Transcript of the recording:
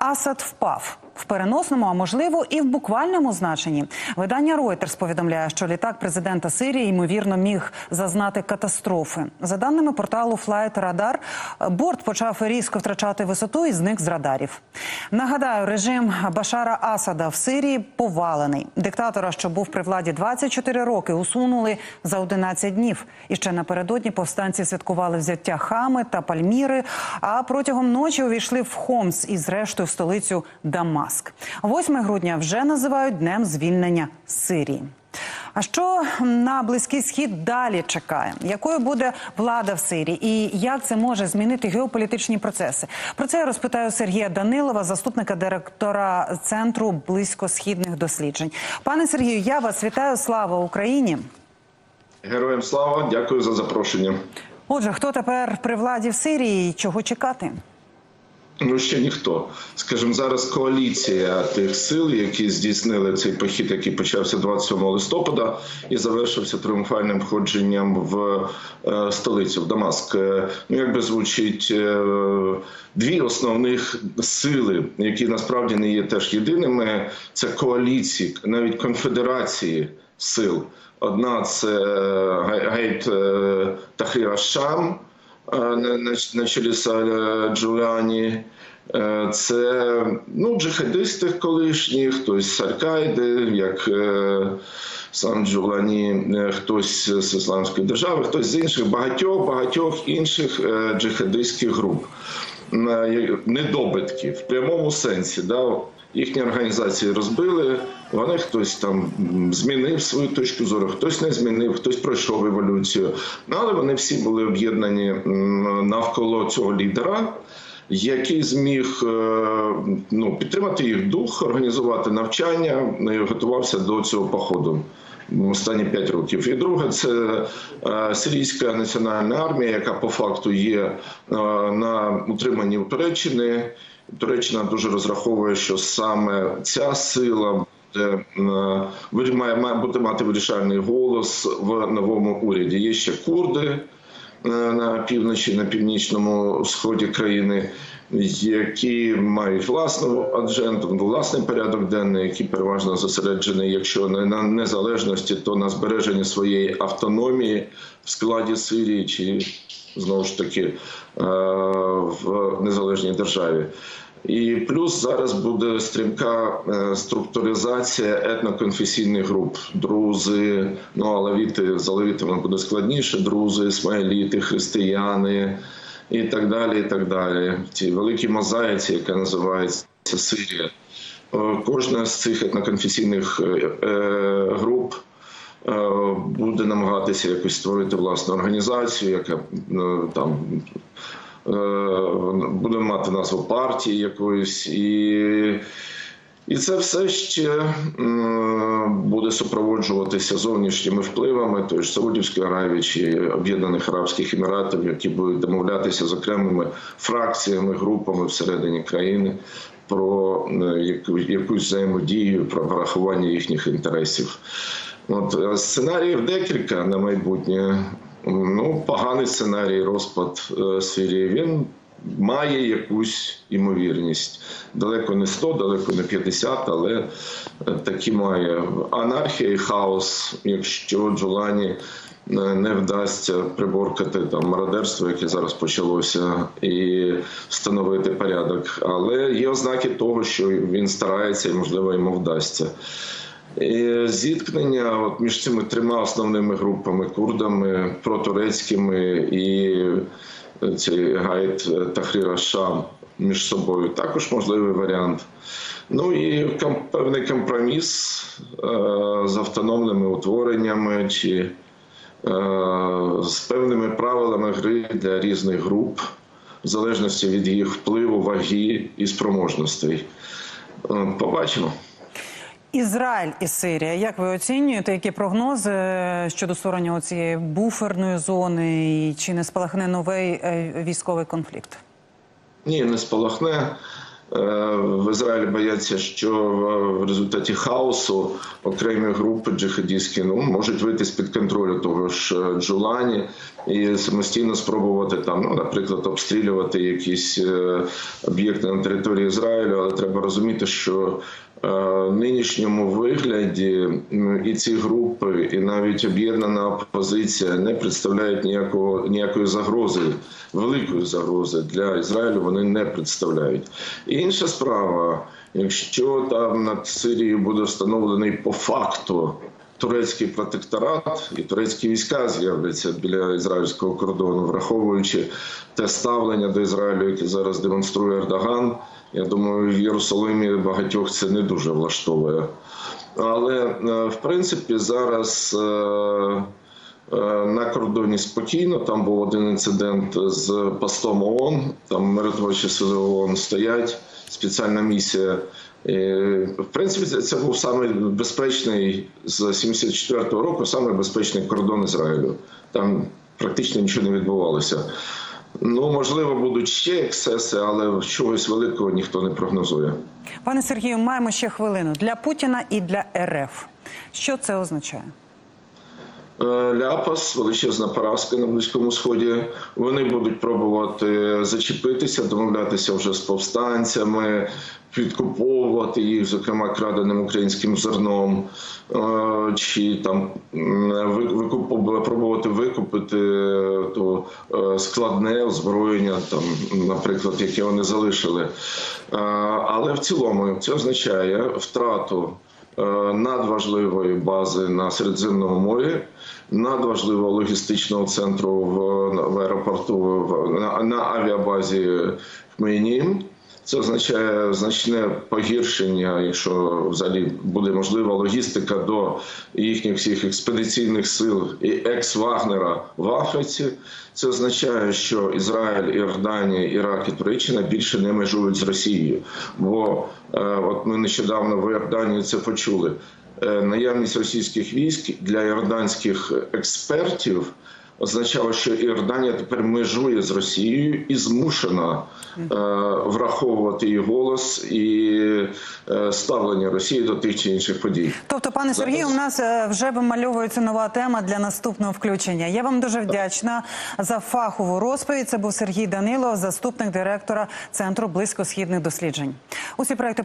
Асад впав в переносному, а можливо і в буквальному значенні. Видання Reuters повідомляє, що літак президента Сирії ймовірно міг зазнати катастрофи. За даними порталу Flight Radar, борт почав різко втрачати висоту і зник з радарів. Нагадаю, режим Башара Асада в Сирії повалений. Диктатора, що був при владі 24 роки, усунули за 11 днів. І ще напередодні повстанці святкували взяття Хами та Пальміри. А протягом ночі увійшли в Хомс і, зрештою, в столицю Дамаск. 8 грудня вже називають днем звільнення Сирії. А що на близький схід далі чекає? Якою буде влада в Сирії, і як це може змінити геополітичні процеси? Про це я розпитаю Сергія Данилова, заступника директора центру близькосхідних досліджень. Пане Сергію, я вас вітаю. Слава Україні! Героям слава, дякую за запрошення. Отже, хто тепер при владі в Сирії? і Чого чекати? Ну ще ніхто. Скажімо, зараз коаліція тих сил, які здійснили цей похід, який почався 27 листопада і завершився тріумфальним входженням в е, столицю в Дамаск. Е, Ну якби звучить е, дві основних сили, які насправді не є теж єдиними. Це коаліції, навіть конфедерації сил. Одна це е, гейт е, Тахріра Шам. На, чолі е, Джуліані. Е, Це ну, джихадисти колишні, хтось Аль-Каїди, як е, сам Джулані, е, хтось з Ісламської держави, хтось з інших багатьох багатьох інших е, джихадистських груп. Е, Недобитків в прямому сенсі. Да? Їхні організації розбили, вони хтось там змінив свою точку зору, хтось не змінив, хтось пройшов еволюцію. Ну, але вони всі були об'єднані навколо цього лідера, який зміг е, ну, підтримати їх дух, організувати навчання ну, і готувався до цього походу. Останні п'ять років. І друге, це е, сирійська національна армія, яка по факту є е, на утриманні Туреччини. Туреччина дуже розраховує, що саме ця сила буде, має, бути мати вирішальний голос в новому уряді. Є ще курди е, на півночі, на північному сході країни, які мають власну адженду, власний порядок денний, який переважно зосереджений, якщо не на незалежності, то на збереженні своєї автономії в складі Сирії чи знову ж таки е, в незалежній державі. І плюс зараз буде стрімка е, структуризація етноконфесійних груп. Друзи, ну алавіти з алавітами буде складніше. Друзи, ісмаїліти, християни і так далі. І так далі. В цій великій мозаїці, яка називається Сирія. Е, Кожна з цих етноконфесійних е, груп буде намагатися якось створити власну організацію, яка там буде мати назву партії якоїсь, і, і це все ще буде супроводжуватися зовнішніми впливами ж Саудівської Аравії чи Об'єднаних Арабських Еміратів, які будуть домовлятися з окремими фракціями, групами всередині країни. Про е, яку- якусь взаємодію, про врахування їхніх інтересів. От е, сценаріїв декілька на майбутнє. Ну, поганий сценарій, розпад е, Сирії. Він має якусь імовірність. Далеко не 100, далеко не 50, але е, такі має анархія і хаос, якщо Джулані е, не вдасться приборкати там мародерство, яке зараз почалося, і встановити порядок. Але є ознаки того, що він старається і можливо йому вдасться. І Зіткнення от між цими трьома основними групами курдами, протурецькими і цей гайд Тахріра Шам між собою також можливий варіант. Ну і певний компроміс е, з автономними утвореннями чи е, з певними правилами гри для різних груп, в залежності від їх впливу, ваги і спроможностей. Е, Побачимо. Ізраїль і Сирія. Як ви оцінюєте, які прогнози е, щодо створення цієї буферної зони і чи не спалахне новий е, військовий конфлікт? Ні, не спалахне. в Ізраїлі бояться, що в результаті хаосу окремі групи джихадістські ну можуть вийти з під контролю того ж е, Джулані і самостійно спробувати там, ну наприклад, обстрілювати якісь е, об'єкти на території Ізраїлю, але треба розуміти, що е, нинішньому вигляді і ці групи, і навіть об'єднана опозиція не представляють ніякого ніякої загрози, великої загрози для Ізраїлю. Вони не представляють. І інша справа, якщо там над Сирією буде встановлений по факту. Турецький протекторат і турецькі війська з'являться біля ізраїльського кордону, враховуючи те ставлення до Ізраїлю, яке зараз демонструє Ердоган. Я думаю, в Єрусалимі багатьох це не дуже влаштовує. Але е, в принципі зараз е, е, на кордоні спокійно. Там був один інцидент з постом ООН. Там миротворчі сили ООН стоять. Спеціальна місія. І, в принципі, це був саме безпечний з 74-го року, саме безпечний кордон Ізраїлю. Там практично нічого не відбувалося. Ну можливо, будуть ще ексеси, але чогось великого ніхто не прогнозує. Пане Сергію, маємо ще хвилину для Путіна і для РФ. Що це означає? Е, Ляпас, величезна поразка на близькому сході. Вони будуть пробувати зачепитися, домовлятися вже з повстанцями, підкуповувати їх, зокрема краденим українським зерном, е, чи там викуп- пробувати викупити то е, складне озброєння, там, наприклад, яке вони залишили. Але в цілому це означає втрату надважливої бази на Середземному морі, надважливого логістичного центру в, в аеропорту в, на, на авіабазі Хмейнім. Це означає значне погіршення, якщо взагалі буде можлива логістика до їхніх всіх експедиційних сил і екс-Вагнера в Африці. Це означає, що Ізраїль, Іорданія, Ірак і Туреччина більше не межують з Росією. Бо е, от ми нещодавно в Іорданії це почули. Е, наявність російських військ для іорданських експертів означало, що Іорданія тепер межує з Росією і змушена е, враховувати її голос і е, ставлення Росії до тих чи інших подій. Тобто, пане Сергію, у нас е, вже вимальовується нова тема для наступного включення. Я вам дуже вдячна за фахову розповідь. Це був Сергій Данилов, заступник директора центру близькосхідних досліджень. Усі проекти